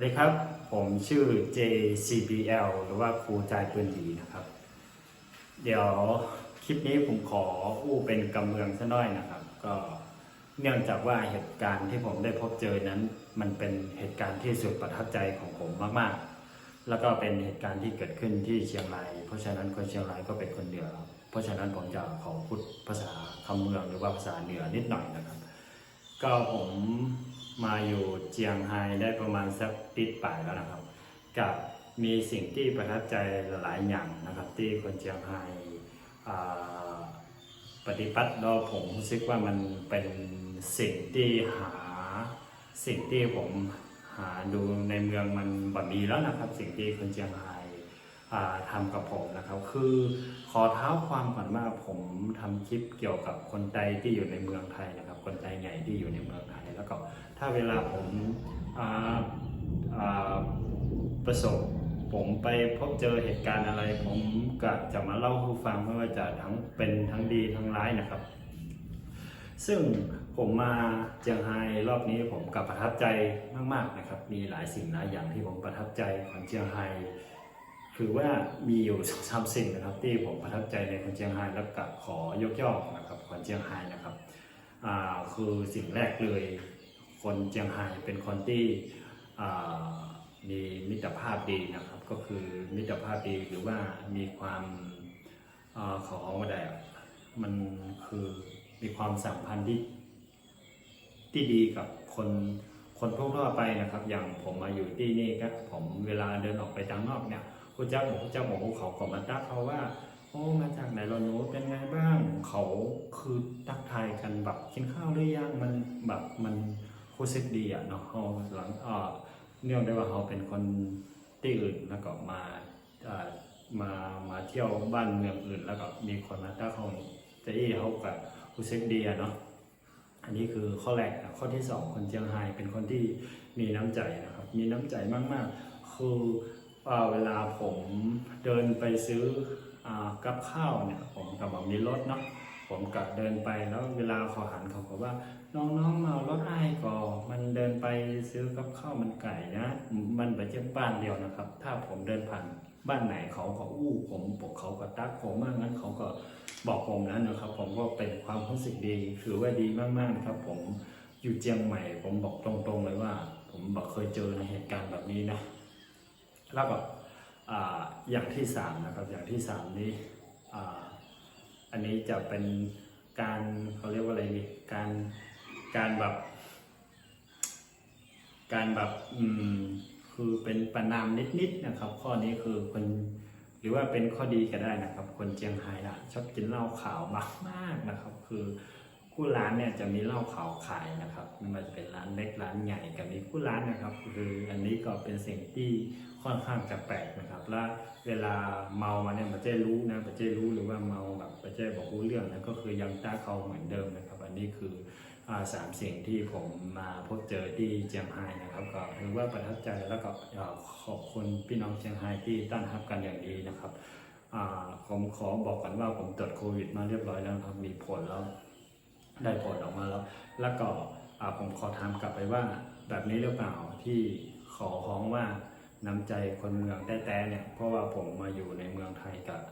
สวัสดีครับ ผมชื่อ JCBL หรือว่าครูใจายปืนดีนะครับ เดี๋ยวคลิปนี้ผมขออู้เป็นกำเมืองซะหน่อยนะครับ ก็เนื่องจากว่าเหตุการณ์ที่ผมได้พบเจอนั้น มันเป็นเหตุการณ์ที่สุดประทับใจของผมมากๆ แล้วก็เป็นเหตุการณ์ที่เกิดขึ้นที่เชียงราย เพราะฉะนั้นคนเชียงรายก็เป็นคนเหนือเพราะฉะนั้นผมจะขอพูดภาษาคำเมืองหรือว่าภาษาเหนือนิดหน่อยนะครับ ก็ผม มาอยู่เจียงไฮ้ได้ประมาณสักปีปลายแล้วนะครับ กับมีสิ่งที่ประทับใจหลายอย่างนะครับ ที่คนเจียงไฮ้ปฏิบัติแล้วผมรู้สึกว่ามันเป็นสิ่งที่หาสิ่งที่ผมหาดูในเมืองมันแบบมีแล้วนะครับ สิ่งที่คนเจียงไฮ้อ่าทำกับผมนะครับ คือขอเท้าความก่อนว่าผมทำคลิปเกี่ยวกับคนไทยที่อยู่ในเมืองไทยนะครับ คนไทยใหญ่ที่อยู่ใน ก็ถ้าเวลาผมาาประสบผมไปพบเจอเหตุการณ์อะไร ผมก็จะมาเล่าให้ฟังไม่ว่าจะทั้งเป็นทั้งดีทั้งร้ายนะครับ ซึ่งผมมาเจียงไฮ้รอบนี้ผมกับประทับใจมาก ๆนะครับ มีหลายสิ่งหลายอย่างที่ผมประทับใจของเจียงไฮ้คือว่ามีอยู่สองสามสิ่งนะครับ ที่ผมประทับใจในคนเจียงไฮ้แล้วก็ขอยกย่องนะครับคนเจียงไฮ้นะครับคือสิ่งแรกเลย คนเจียงไฮ้เป็นคนที่มีมิตรภาพดีนะครับ ก็คือมิตรภาพดีหรือว่ามีความอขอว่าได้มันคือมีความสัมพันธ์ที่ที่ดีกับคนคนทั่วไปนะครับ อย่างผมมาอยู่ที่นี่ครับผมเวลาเดินออกไปทางนอกเนี่ยคุณเจ้าบอกคุณเจ้าบอกว่าเขาก็มาทักเขาว่าโอ้มาจากไหนเราหนูเป็นไงบ้างเขาคือทักทายกันแบบกินข้าวหรือยังมันแบบมัน รู้สึกดีอะเนาะเขาหลังเอ่อเนื่องด้วยว่าเขาเป็นคนที่อื่นแล้วก็มาอ่อมามาเที่ยวบ้านเมืองอื่น แล้วก็มีคนมาต้าเขาจะอี้เขากับรู้สึกดีอะเนาะอันนี้คือข้อแรกข้อที่สองคนเชียงไฮ้เป็นคนที่มีน้ำใจนะครับ มีน้ำใจมากๆ คือเวลาผมเดินไปซื้ออากับข้าวเนี่ยผมกับบอกมีรถเนาะ ผมกับเดินไปแล้วเวลาเขาหันเขาบอกว่า น้องๆเมารถไอ้ก่อมันเดินไปซื้อกับข้าวมันไก่นะ มันไปเจ้าบ้านเดียวนะครับ ถ้าผมเดินผ่านบ้านไหนเขาก็อู้ผมปกเขาก็ตักผมมากงั้นเขาก็บอกผมนั้นนะครับ ผมก็เป็นความรู้สึกดีถือว่าดีมากๆนะครับ ผมอยู่เจียงใหม่ ผมบอกตรงๆเลยว่า ผมบอกเคยเจอในเหตุการณ์แบบนี้นะแล้วก็อ่าอย่างที่สามนะครับ อย่างที่สามนี้อ่า อันนี้จะเป็นการเขาเรียกว่าอะไรดีการการแบบ การแบบอืมคือเป็นประนามนิดๆนะครับ ข้อนี้คือคนหรือว่าเป็นข้อดีก็ได้นะครับ คนเจียงไฮ้นะชอบกินเหล้าขาวมากมากๆนะครับ คือ ผู้ร้านเนี่ยจะมีเหล้าขาวขายนะครับไม่ว่าจะเป็นร้านเล็กร้านใหญ่ก็มีผู้ร้านนะครับ คืออันนี้ก็เป็นสิ่งที่ค่อนข้างจะแปลกนะครับ และเวลาเมามาเนี่ยมันจะรู้นะมันจะรู้หรือว่าเมาแบบมันจะบอกรู้เรื่องนะก็คือยังตาเขาเหมือนเดิมนะครับ อันนี้คือสามสิ่งที่ผมมาพบเจอที่เจียงไฮ้นะครับ ก็ถือว่าประทับใจแล้วก็ขอบคุณพี่น้องเชียงไฮ้ที่ต้อนรับกันอย่างดีนะครับอ่าผมขอบอกกันว่าผมตรวจโควิดมาเรียบร้อยแล้วครับ มีผลแล้ว ได้ผลออกมาแล้ว แล้วก็ผมขอถามกลับไปว่า แบบนี้หรือเปล่าที่ขอร้องว่าน้ำใจคนเมืองแต่ๆเนี่ย เพราะว่าผมมาอยู่ในเมืองไทยกับ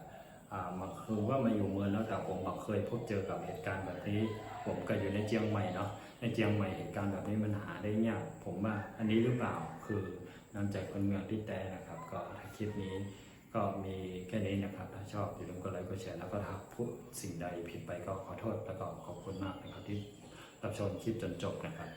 มาคือว่ามาอยู่เมืองแล้วแต่ผมมาเคยพบเจอกับเหตุการณ์แบบนี้ ผมก็อยู่ในเจียงใหม่เนาะในเจียงใหม่เหตุการณ์แบบนี้มันหาได้ยากผมว่าอันนี้หรือเปล่าคือน้ำใจคนเมืองที่แต่นะครับ ก็คลิปนี้ก็มีแค่นี้ ชอบอย่าลืมกดไลค์กดแชร์แล้วก็ถ้าพูดสิ่งใดผิดไปก็ขอโทษแล้วก็ขอบคุณมากนะครับที่รับชมคลิปจนจบนะครับ